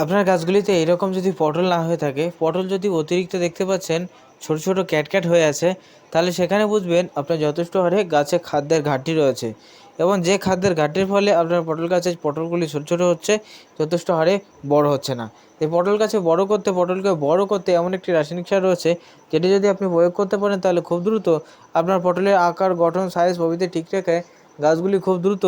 আপনার গাছগুলিতে এইরকম যদি পটল না হয়ে থাকে, পটল যদি অতিরিক্ত দেখতে পাচ্ছেন, ছোট ছোট ক্যাটক্যাট হয়ে আছে, তাহলে সেখানে বুঝবেন আপনার যথেষ্ট হারে গাছে খাদ্যের ঘাটতি রয়েছে। এবং যে খাদ্যের ঘাটতির ফলে আপনার পটল গাছের পটলগুলি ছোট ছোট হচ্ছে, যথেষ্ট হারে বড় হচ্ছে না। এই পটল গাছে বড় করতে, পটলকে বড় করতে এমন একটি রাসায়নিক সার রয়েছে, যেটি যদি আপনি প্রয়োগ করতে পারেন, তাহলে খুব দ্রুত আপনার পটলের আকার, গঠন সাইজ প্রভৃতি ঠিক রেখে গাছগুলি খুব দ্রুত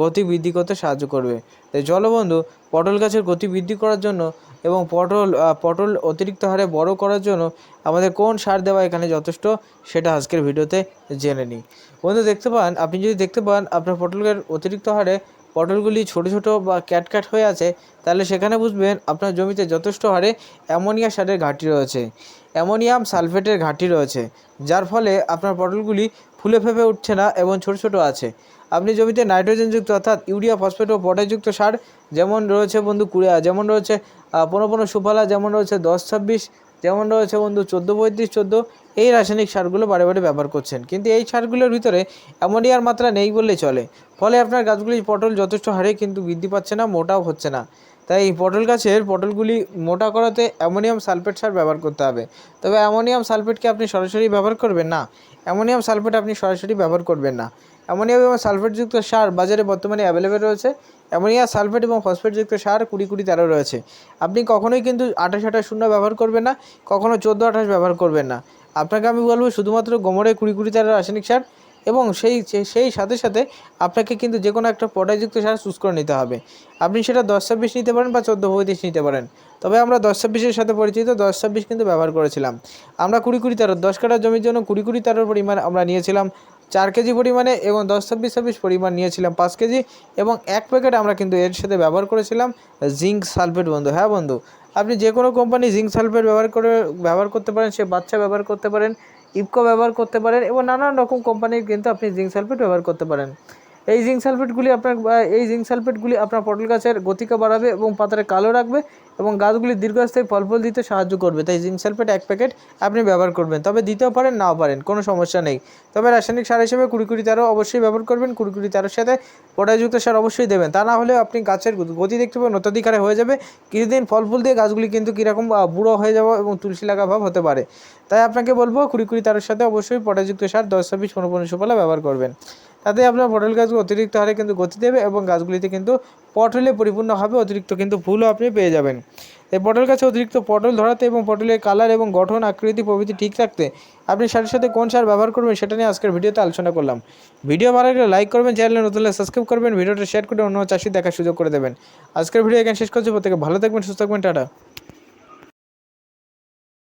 গতি বৃদ্ধি করতে সাহায্য করবে। তাই চলো বন্ধু পটল গাছের গতি বৃদ্ধি করার জন্য এবং পটল পটল অতিরিক্ত হারে বড় করার জন্য আমাদের কোন সার দেওয়া এখানে যথেষ্ট সেটা আজকের ভিডিওতে জেনে নিই। বন্ধু, দেখতে পান, আপনি যদি দেখতে পান আপনার পটল পটলের অতিরিক্ত হারে পটলগুলি ছোট ছোট বা ক্যাটক্যাট হয়ে আছে, তাহলে সেখানে বুঝবেন আপনার জমিতে যথেষ্ট হারে অ্যামোনিয়া সারের ঘাটতি রয়েছে। অ্যামোনিয়াম সালফেটের ঘাটতি রয়েছে, যার ফলে আপনার পটলগুলি ফুলে ফেপে উঠছে না এবং ছোট ছোট আছে। আপনি জমিতে নাইট্রোজেনযুক্ত অর্থাৎ ইউরিয়া, ফসফেট ও পটাশযুক্ত সার, যেমন রয়েছে বন্ধু কুড়িয়া যেমন রয়েছে পনেরো পনেরো সুফলা, যেমন রয়েছে দশ ছাব্বিশ, যেমন রয়েছে বন্ধু চোদ্দ পঁয়ত্রিশ, চোদ্দ, এই রাসায়নিক সারগুলো বারে বারে ব্যবহার করছেন। কিন্তু এই সারগুলোর ভিতরে অ্যামোনিয়ার মাত্রা নেই বললেই চলে। ফলে আপনার গাছগুলি পটল যথেষ্ট হারে কিন্তু বৃদ্ধি পাচ্ছে না, মোটাও হচ্ছে না। তাই পটল গাছের পটলগুলি মোটা করাতে অ্যামোনিয়াম সালফেট সার ব্যবহার করতে হবে। তবে অ্যামোনিয়াম সালফেটকে আপনি সরাসরি ব্যবহার করবেন না। অ্যামোনিয়াম সালফেট আপনি সরাসরি ব্যবহার করবেন না। অ্যামোনিয়াম এবং সালফেটযুক্ত সার বাজারে বর্তমানে অ্যাভেলেবেল রয়েছে। অ্যামোনিয়া সালফেট এবং ফসফেটযুক্ত সার কুড়ি কুড়ি তেরো রয়েছে। আপনি কখনোই কিন্তু আঠাশ আঠাশ শূন্য ব্যবহার করবেন না কখনও চোদ্দ আঠাশ ব্যবহার করবেন না। আপনাকে আমি বলব শুধুমাত্র গোমরে কুড়ি কুড়ি তেরো রাসায়নিক সার এবং সেই সেই সাথে সাথে আপনাকে কিন্তু যে কোনো একটা পটাশযুক্ত সার চুজ করে নিতে হবে। আপনি সেটা দশ ছাব্বিশ নিতে পারেন বা চোদ্দ পঁয়ত্রিশ নিতে পারেন। তবে আমরা দশ ছাব্বিশের সাথে পরিচিত, দশ ছাব্বিশ কিন্তু ব্যবহার করেছিলাম। আমরা কুড়ি কুড়ি তেরো, দশ কাঠার জমির জন্য কুড়ি কুড়ি তেরোর পরিমাণ আমরা নিয়েছিলাম, চার কেজি পরিমাণে এবং দশ ছাব্বিশ ছাব্বিশ পরিমাণ নিয়েছিলাম পাঁচ কেজি এবং এক প্যাকেট আমরা কিন্তু এর সাথে ব্যবহার করেছিলাম জিঙ্ক সালফেট বন্ধু। হ্যাঁ বন্ধু, আপনি যে কোনো কোম্পানি জিঙ্ক সালফেট ব্যবহার করে, ব্যবহার করতে পারেন, সে বাচ্চা ব্যবহার করতে পারেন। ইপকো ব্যবহার করতে পারেন এবং নানান রকম কোম্পানির কিন্তু আপনি জিঙ্ক সালফেট ব্যবহার করতে পারেন। এই জিঙ্ক সালফেটগুলি আপনার এই জিঙ্ক সালফেটগুলি আপনার পটল গাছের গতিকে বাড়াবে এবং পাতারে কালো রাখবে এবং গাছগুলি দীর্ঘস্থায়ী ফল ফল দিতে সাহায্য করবে। তাই জিঙ্ক সালফেট এক প্যাকেট আপনি ব্যবহার করবেন। তবে দিতেও পারেন, নাও পারেন, কোনো সমস্যা নেই। তবে রাসায়নিক সার হিসেবে কুড়ি কুড়ি তেরো অবশ্যই ব্যবহার করবেন। কুড়ি কুড়ি তেরোর সাথে পটাশযুক্ত সার অবশ্যই দেবেন। তা না হলে আপনি গাছের গতি দেখতে পাবেন, অত্যাধিকারে হয়ে যাবে। কিছুদিন ফল ফুল দিয়ে গাছগুলি কিন্তু কীরকম বুড়ো হয়ে যাওয়া এবং তুলসী লাগা ভাব হতে পারে। তাই আপনাকে বলব কুড়ি কুড়ি তেরোর সাথে অবশ্যই পটাশযুক্ত সার দশ, ছাব্বিশ পনেরো পনেরো সুফলা ব্যবহার করবেন। তাতে আপনার পটল গাছগুলো অতিরিক্ত হারে কিন্তু গতি দেবে এবং গাছগুলিতে কিন্তু পটলে পরিপূর্ণ হবে, অতিরিক্ত কিন্তু ফুলও আপনি পেয়ে যাবেন। এই পটল গাছে অতিরিক্ত পটল ধরাতে এবং পটলের কালার এবং গঠন, আকৃতি, প্রভৃতি ঠিক রাখতে আপনি সাথে সাথে কোন সার ব্যবহার করবেন সেটা নিয়ে আজকের ভিডিওতে আলোচনা করলাম। ভিডিও ভালো লাগলে লাইক করবেন, চ্যানেলে নতুন সাবস্ক্রাইব করবেন, ভিডিওটা শেয়ার করে অন্য চাষি দেখার সুযোগ করে দেবেন। আজকের ভিডিও এখানে শেষ করছি, প্রত্যেকে ভালো থাকবেন, সুস্থ থাকবেন, টাটা।